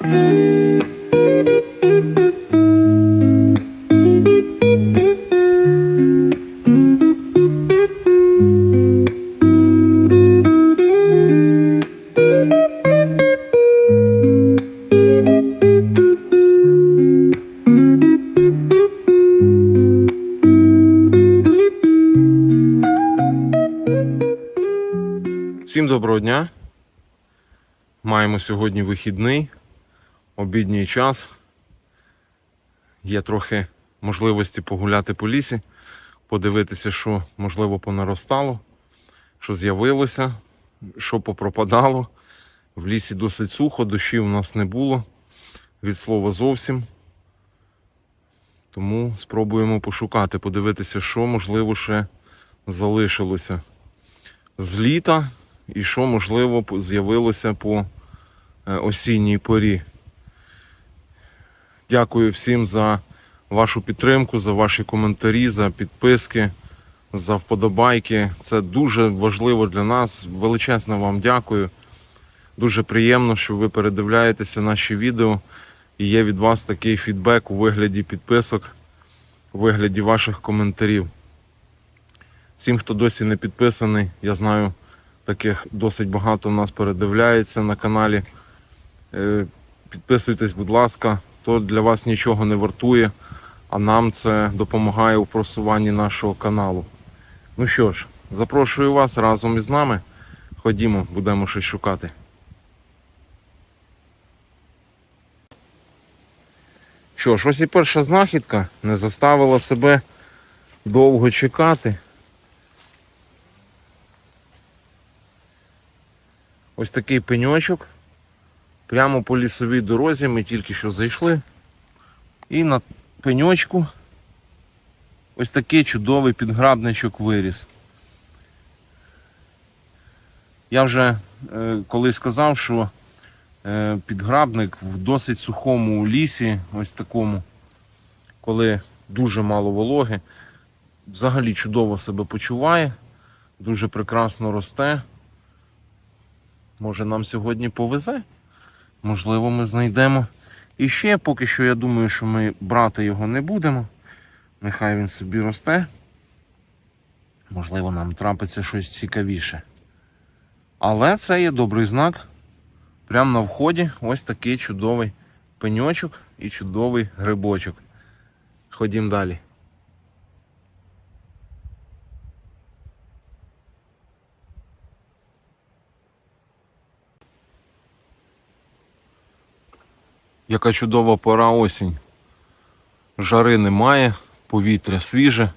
Всім доброго дня. Маємо сьогодні вихідний, обідній час. Є трохи можливості погуляти по лісі, подивитися, що можливо понаростало, що з'явилося, що попропадало. В лісі досить сухо, дощів у нас не було, від слова зовсім. Тому спробуємо пошукати, подивитися, що можливо ще залишилося з літа і що можливо з'явилося по е, осінній порі. Дякую всім за вашу підтримку, за ваші коментарі, за підписки, за вподобайки. Це дуже важливо для нас. Величезне вам дякую. Дуже приємно, що ви передивляєтеся наші відео і є від вас такий фідбек у вигляді підписок, у вигляді ваших коментарів. Всім, хто досі не підписаний, я знаю, таких досить багато в нас передивляється на каналі. Е, Підписуйтесь, будь ласка, то для вас нічого не вартує, а нам це допомагає у просуванні нашого каналу. Ну що ж, запрошую вас разом із нами. Ходімо, будемо щось шукати. Що ж, ось і перша знахідка не заставила себе довго чекати. Ось такий пеньочок. Прямо по лісовій дорозі ми тільки що зайшли. І на пеньочку ось такий чудовий підграбничок виріс. Я вже е, колись сказав, що е, підграбник в досить сухому лісі, ось такому, коли дуже мало вологи, взагалі чудово себе почуває, дуже прекрасно росте. Може нам сьогодні повезе? Можливо, ми знайдемо. І ще поки що я думаю, що ми брати його не будемо. Нехай він собі росте. Можливо, нам трапиться щось цікавіше. Але це є добрий знак. Прямо на вході ось такий чудовий пеньочок і чудовий грибочок. Ходім далі. Яка чудова пора осінь. Жари немає, повітря свіже.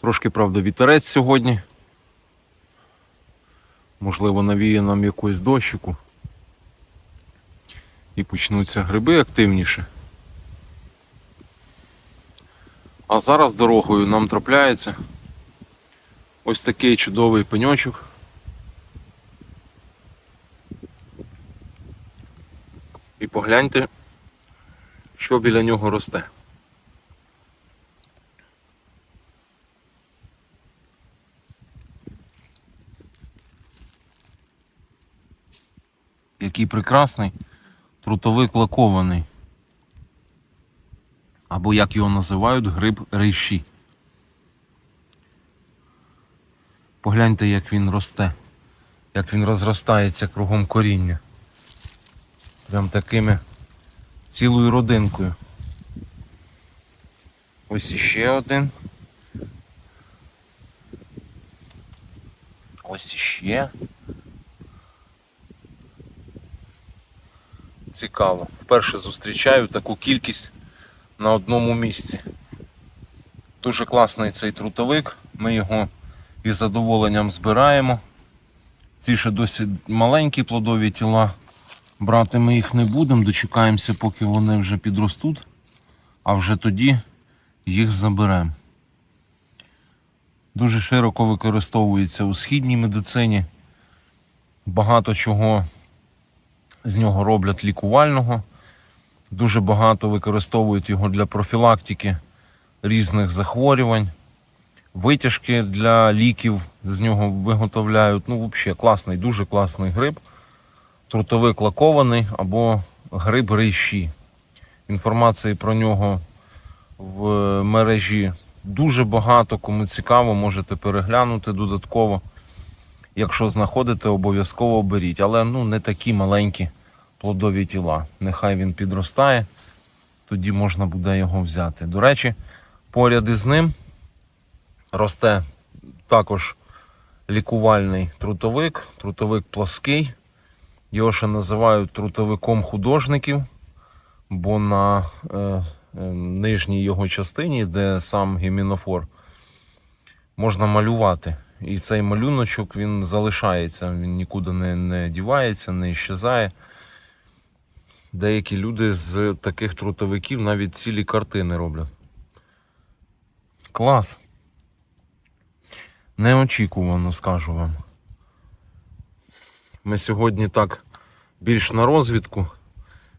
Трошки, правда, вітерець сьогодні. Можливо, навіє нам якусь дощику. І почнуться гриби активніше. А зараз дорогою нам трапляється ось такий чудовий пеньочок. І погляньте, що біля нього росте. Який прекрасний трутовик лакований. Або як його називають гриб рейші. Погляньте, як він росте, як він розростається кругом коріння. Прям такими цілою родинкою. Ось іще один. Ось іще. Цікаво. Вперше зустрічаю таку кількість на одному місці. Дуже класний цей трутовик. Ми його із задоволенням збираємо. Ці ще досить маленькі плодові тіла. Брати ми їх не будемо, дочекаємося, поки вони вже підростуть, а вже тоді їх заберемо. Дуже широко використовується у східній медицині. Багато чого з нього роблять лікувального. Дуже багато використовують його для профілактики різних захворювань. Витяжки для ліків з нього виготовляють. Ну, взагалі, класний, дуже класний гриб трутовик лакований або гриб рейші. Інформації про нього в мережі дуже багато. Кому цікаво, можете переглянути додатково. Якщо знаходите, обов'язково беріть. Але ну, не такі маленькі плодові тіла. Нехай він підростає, тоді можна буде його взяти. До речі, поряд із ним росте також лікувальний трутовик, трутовик плоский. Його ще називають трутовиком художників, бо на е, е, нижній його частині, де сам гімінофор, можна малювати. І цей малюночок він залишається, він нікуди не, не дівається, не щезає. Деякі люди з таких трутовиків навіть цілі картини роблять. Клас. Неочікувано, скажу вам. Ми сьогодні так більш на розвідку.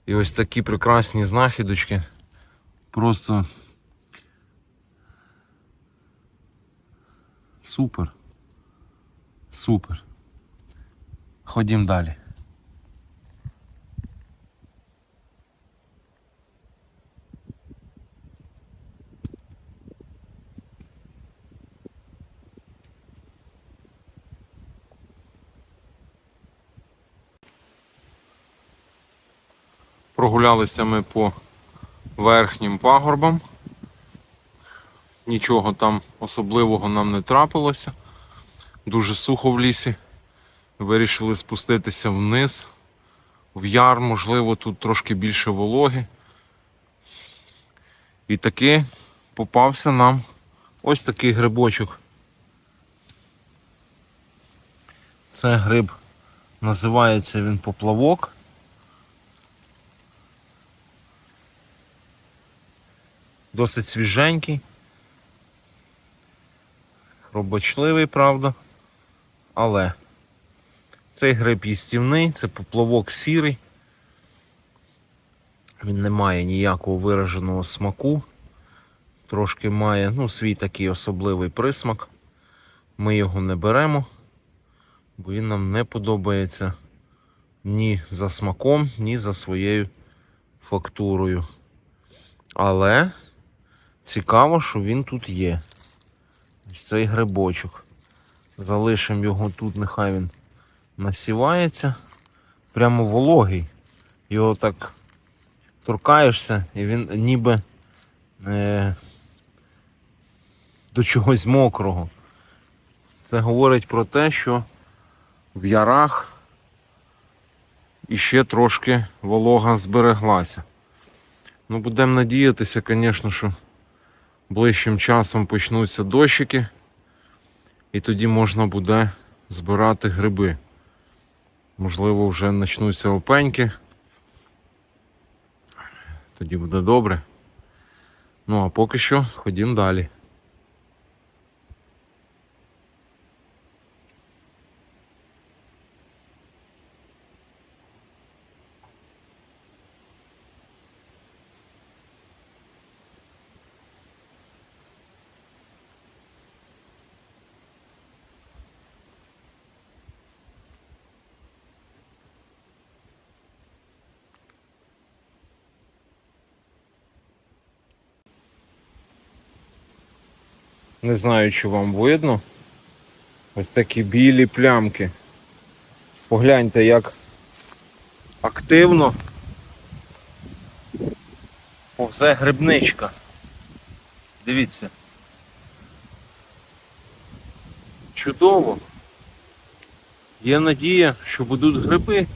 І ось такі прекрасні знахідочки. Просто супер. Супер. Ходім далі. Прогулялися ми по верхнім пагорбам. Нічого там особливого нам не трапилося. Дуже сухо в лісі. Вирішили спуститися вниз, в яр, можливо, тут трошки більше вологи. І таки попався нам ось такий грибочок. Це гриб, називається він поплавок. Досить свіженький. Робочливий, правда. Але цей гриб їстівний, це поплавок сірий. Він не має ніякого вираженого смаку. Трошки має ну, свій такий особливий присмак. Ми його не беремо, бо він нам не подобається ні за смаком, ні за своєю фактурою. Але цікаво, що він тут є. Ось цей грибочок. Залишимо його тут, нехай він насівається. Прямо вологий. Його так торкаєшся і він ніби е, до чогось мокрого. Це говорить про те, що в ярах іще трошки волога збереглася. Ну, будемо надіятися, звісно, що ближчим часом почнуться дощики, і тоді можна буде збирати гриби. Можливо, вже почнуться опеньки. Тоді буде добре. Ну а поки що ходім далі. Не знаю, чи вам видно. Ось такі білі плямки. Погляньте, як активно повзе грибничка. Дивіться. Чудово. Є надія, що будуть гриби.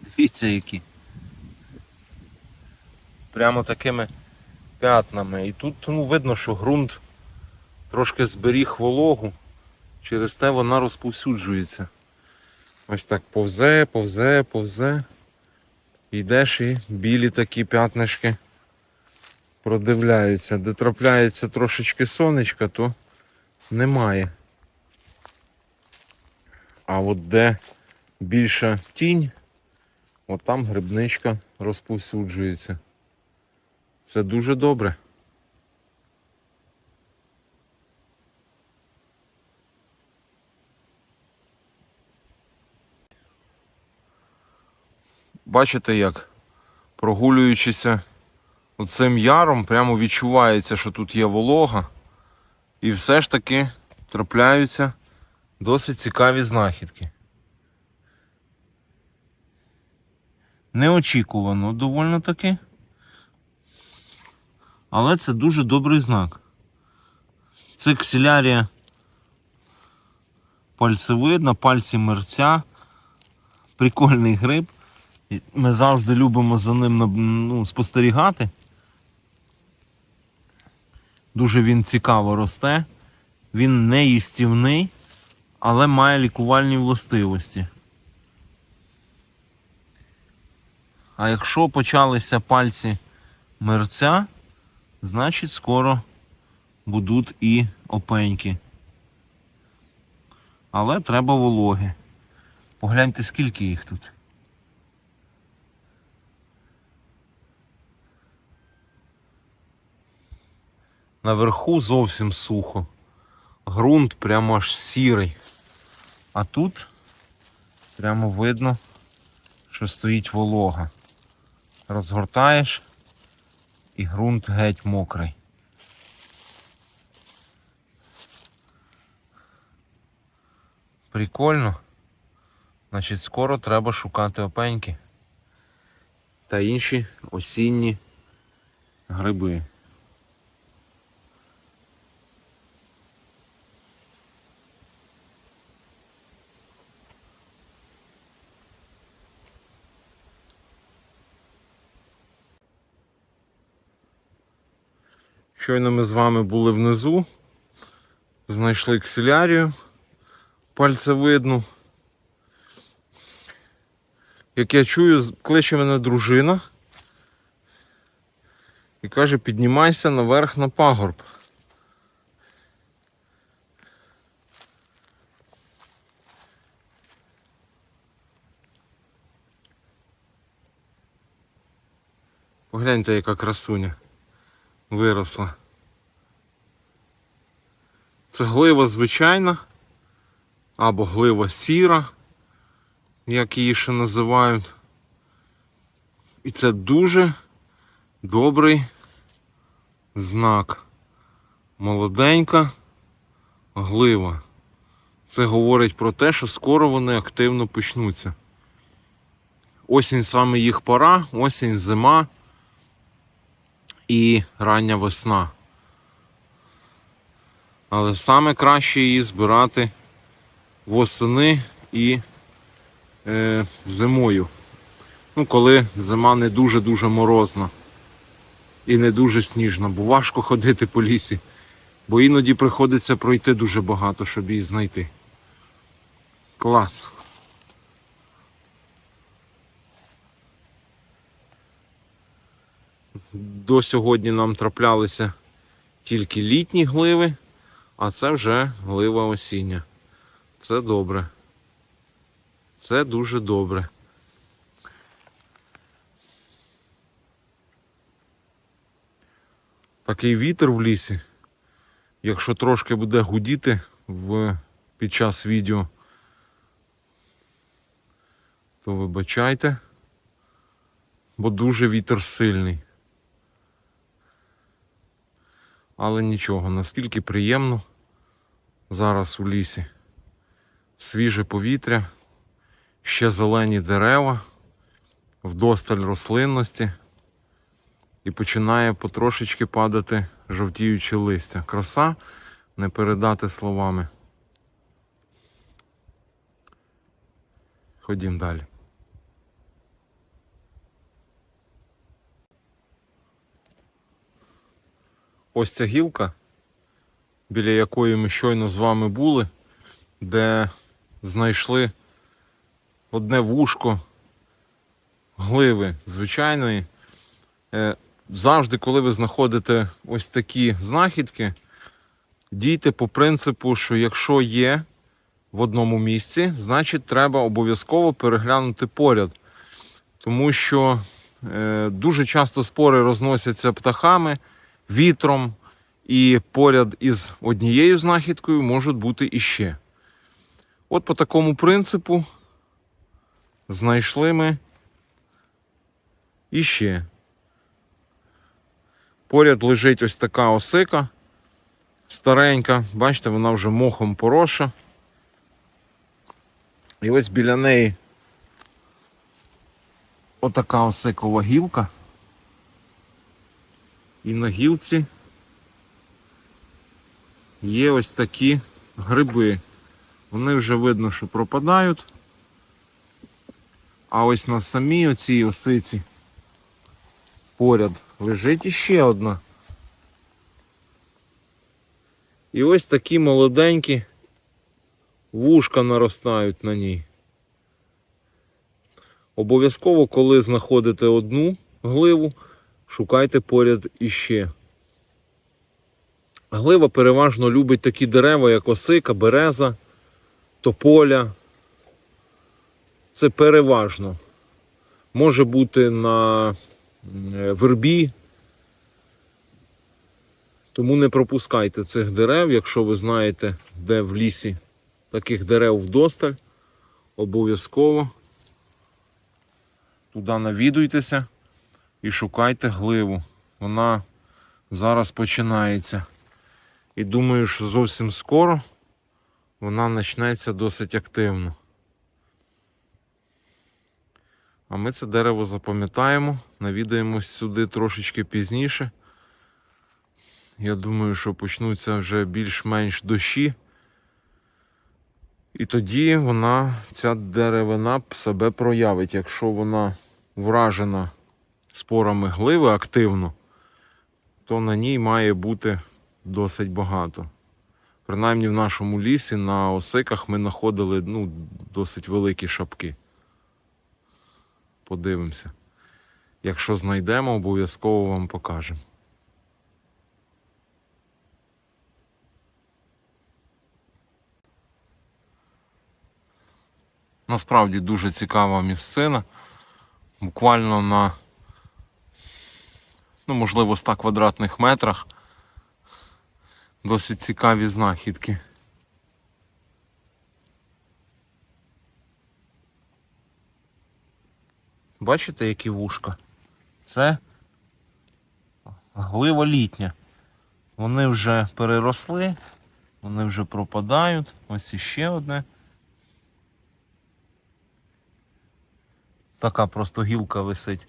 Дивіться які прямо такими п'ятнами. І тут ну, видно, що ґрунт трошки зберіг вологу, через те вона розповсюджується. Ось так повзе, повзе, повзе. Йдеш і білі такі п'ятнишки продивляються. Де трапляється трошечки сонечка, то немає. А от де більша тінь, от там грибничка розповсюджується. Це дуже добре. Бачите як? Прогулюючися оцим яром, прямо відчувається, що тут є волога. І все ж таки трапляються досить цікаві знахідки. Неочікувано доволі таки. Але це дуже добрий знак. Це ксилярія пальцевидна, пальці мерця. Прикольний гриб. Ми завжди любимо за ним ну, спостерігати. Дуже він цікаво росте. Він не їстівний, але має лікувальні властивості. А якщо почалися пальці мерця, значить скоро будуть і опеньки. Але треба вологи. Погляньте, скільки їх тут. Наверху зовсім сухо. Грунт прямо аж сірий. А тут прямо видно, що стоїть волога. Розгортаєш і ґрунт геть мокрий. Прикольно. Значить, скоро треба шукати опеньки та інші осінні гриби. Щойно ми з вами були внизу, знайшли ксилярію пальцевидну. Як я чую, кличе мене дружина і каже, піднімайся наверх на пагорб. Погляньте, яка красуня виросла. Це глива звичайна або глива сіра, як її ще називають. І це дуже добрий знак. Молоденька глива. Це говорить про те, що скоро вони активно почнуться. Осінь саме їх пора, осінь, зима і рання весна. Але саме краще її збирати восени і е, зимою. Ну, коли зима не дуже-дуже морозна і не дуже сніжна, бо важко ходити по лісі, бо іноді приходиться пройти дуже багато, щоб її знайти. Клас. До сьогодні нам траплялися тільки літні гливи, а це вже глива осіння. Це добре. Це дуже добре. Такий вітер в лісі. Якщо трошки буде гудіти в, під час відео, то вибачайте, бо дуже вітер сильний. Але нічого, наскільки приємно зараз у лісі. Свіже повітря, ще зелені дерева, вдосталь рослинності і починає потрошечки падати жовтіюче листя. Краса не передати словами. Ходім далі. Ось ця гілка, біля якої ми щойно з вами були, де знайшли одне вушко гливи звичайної. Е, Завжди, коли ви знаходите ось такі знахідки, дійте по принципу, що якщо є в одному місці, значить треба обов'язково переглянути поряд. Тому що е, дуже часто спори розносяться птахами, вітром, і поряд із однією знахідкою можуть бути іще. От по такому принципу знайшли ми І ще. Поряд лежить ось така осика старенька. Бачите, вона вже мохом поросша. І ось біля неї отака осикова гілка. І на гілці є ось такі гриби. Вони вже видно, що пропадають. А ось на самій оцій осиці поряд лежить іще одна. І ось такі молоденькі вушка наростають на ній. Обов'язково, коли знаходите одну гливу, шукайте поряд іще. Глива переважно любить такі дерева, як осика, береза, тополя. Це переважно. Може бути на е, вербі. Тому не пропускайте цих дерев, якщо ви знаєте, де в лісі таких дерев вдосталь. Обов'язково туди навідуйтеся і шукайте гливу. Вона зараз починається. І думаю, що зовсім скоро вона почнеться досить активно. А ми це дерево запам'ятаємо, навідаємось сюди трошечки пізніше. Я думаю, що почнуться вже більш-менш дощі. І тоді вона, ця деревина себе проявить. Якщо вона вражена спорами гливи активно, то на ній має бути досить багато. Принаймні в нашому лісі на осиках ми знаходили ну, досить великі шапки. Подивимося. Якщо знайдемо, обов'язково вам покажемо. Насправді дуже цікава місцина. Буквально на, ну, можливо, 100 квадратних метрах. Досить цікаві знахідки. Бачите, які вушка? Це глива літня. Вони вже переросли, вони вже пропадають. Ось іще одне. Така просто гілка висить.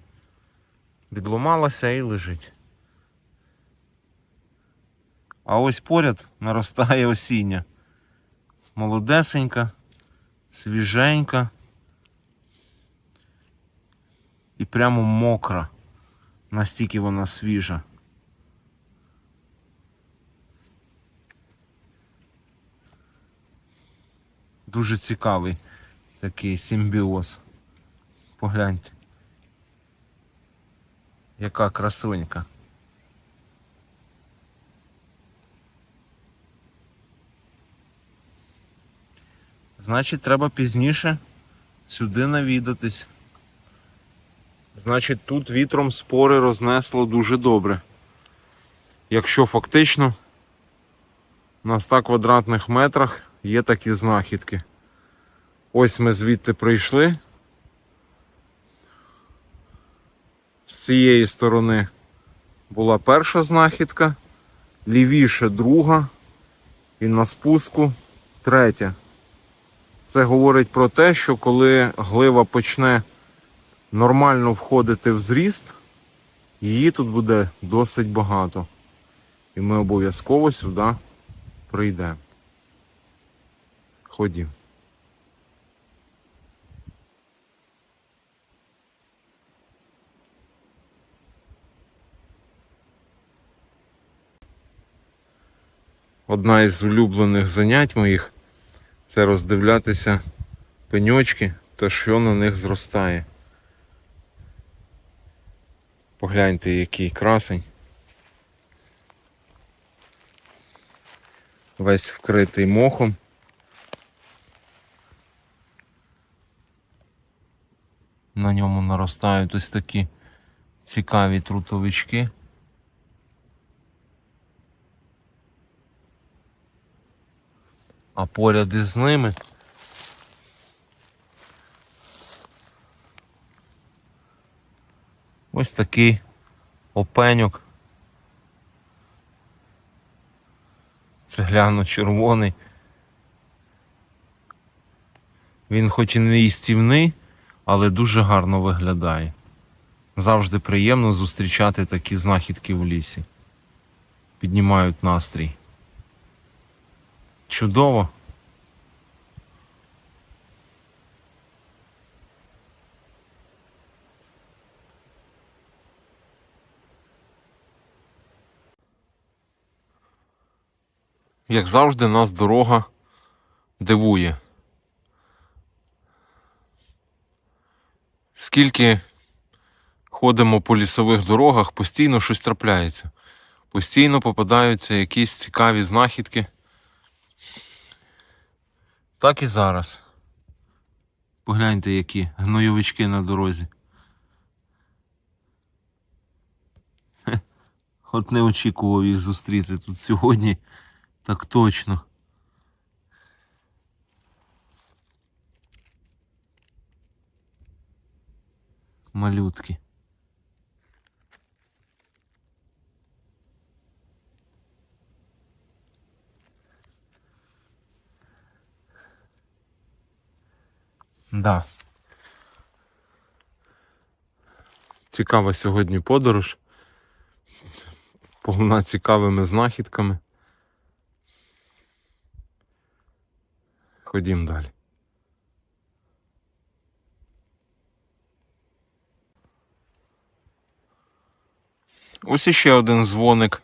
Відломалася і лежить. А ось поряд наростає осіння. Молодесенька, свіженька і прямо мокра. Настільки вона свіжа. Дуже цікавий такий симбіоз. Погляньте. Яка красунька. Значить, треба пізніше сюди навідатись. Значить, тут вітром спори рознесло дуже добре. Якщо фактично на 100 квадратних метрах є такі знахідки. Ось ми звідти прийшли. З цієї сторони була перша знахідка, лівіше друга і на спуску третя. Це говорить про те, що коли глива почне нормально входити в зріст, її тут буде досить багато. І ми обов'язково сюди прийдемо. Ходім. Одна із улюблених занять моїх це роздивлятися пеньочки та що на них зростає. Погляньте, який красень. Весь вкритий мохом. На ньому наростають ось такі цікаві трутовички. А поряд із ними Ось такий опеньок. Цегляно червоний. Він хоч і не їстівний, але дуже гарно виглядає. Завжди приємно зустрічати такі знахідки в лісі. Піднімають настрій. Чудово. Як завжди, нас дорога дивує. Скільки ходимо по лісових дорогах, постійно щось трапляється. Постійно попадаються якісь цікаві знахідки. Так і зараз. Погляньте, які гнойовички на дорозі. От не очікував їх зустріти тут сьогодні. Так точно. Малютки. Да. Цікава сьогодні подорож. Повна цікавими знахідками. Ходім далі. Ось іще один дзвоник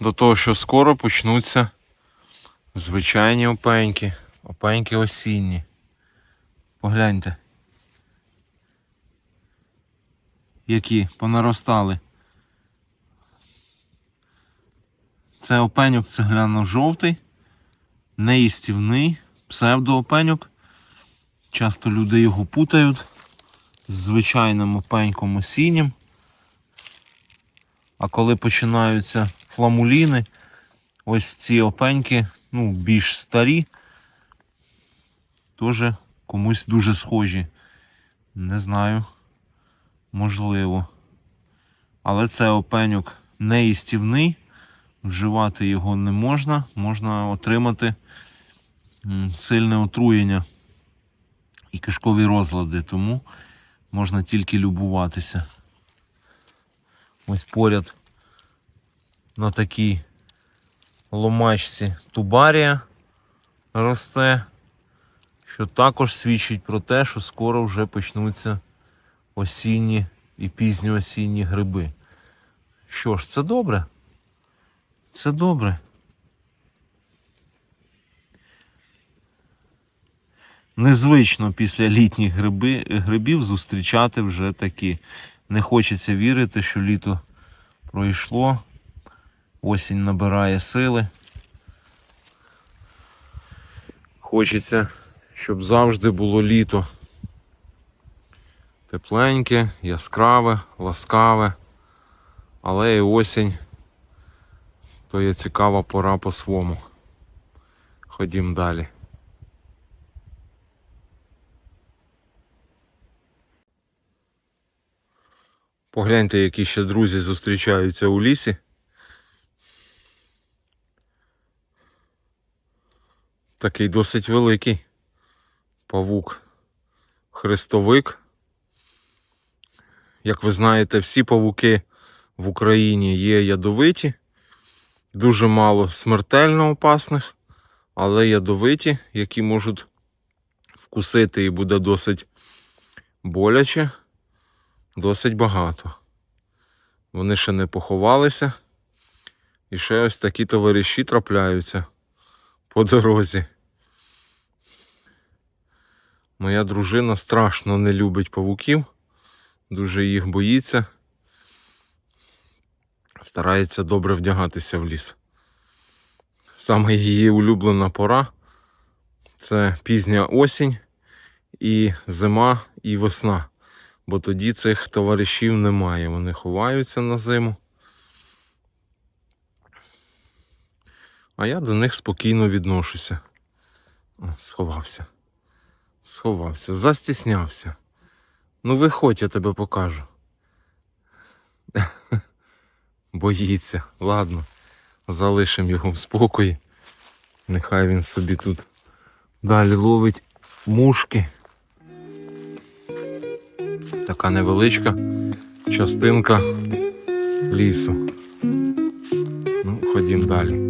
до того, що скоро почнуться звичайні опеньки, опеньки осінні. Погляньте. Які понаростали. Це опеньок цегляно-жовтий, неїстівний, псевдоопеньок. Часто люди його путають з звичайним опеньком осіннім. А коли починаються фламуліни, ось ці опеньки, ну, більш старі, теж комусь дуже схожі. Не знаю, можливо. Але це опеньок неїстівний, вживати його не можна, можна отримати сильне отруєння і кишкові розлади, тому можна тільки любуватися. Ось поряд на такій ломачці тубарія росте, що також свідчить про те, що скоро вже почнуться осінні і пізньоосінні гриби. Що ж, це добре? Це добре. Незвично після літніх гриби, грибів зустрічати вже такі. Не хочеться вірити, що літо пройшло, осінь набирає сили. Хочеться, щоб завжди було літо. Тепленьке, яскраве, ласкаве, але і осінь то є цікава пора по-свому. Ходім далі. Погляньте, які ще друзі зустрічаються у лісі. Такий досить великий павук хрестовик. Як ви знаєте, всі павуки в Україні є ядовиті, дуже мало смертельно опасних, але ядовиті, які можуть вкусити і буде досить боляче досить багато. Вони ще не поховалися. І ще ось такі товариші трапляються по дорозі. Моя дружина страшно не любить павуків, дуже їх боїться. Старається добре вдягатися в ліс. Саме її улюблена пора це пізня осінь і зима і весна бо тоді цих товаришів немає. Вони ховаються на зиму. А я до них спокійно відношуся. Сховався. Сховався, застіснявся. Ну виходь, я тебе покажу. Боїться. Ладно, залишимо його в спокої. Нехай він собі тут далі ловить мушки. Така невеличка частинка лісу. Ну, ходім далі.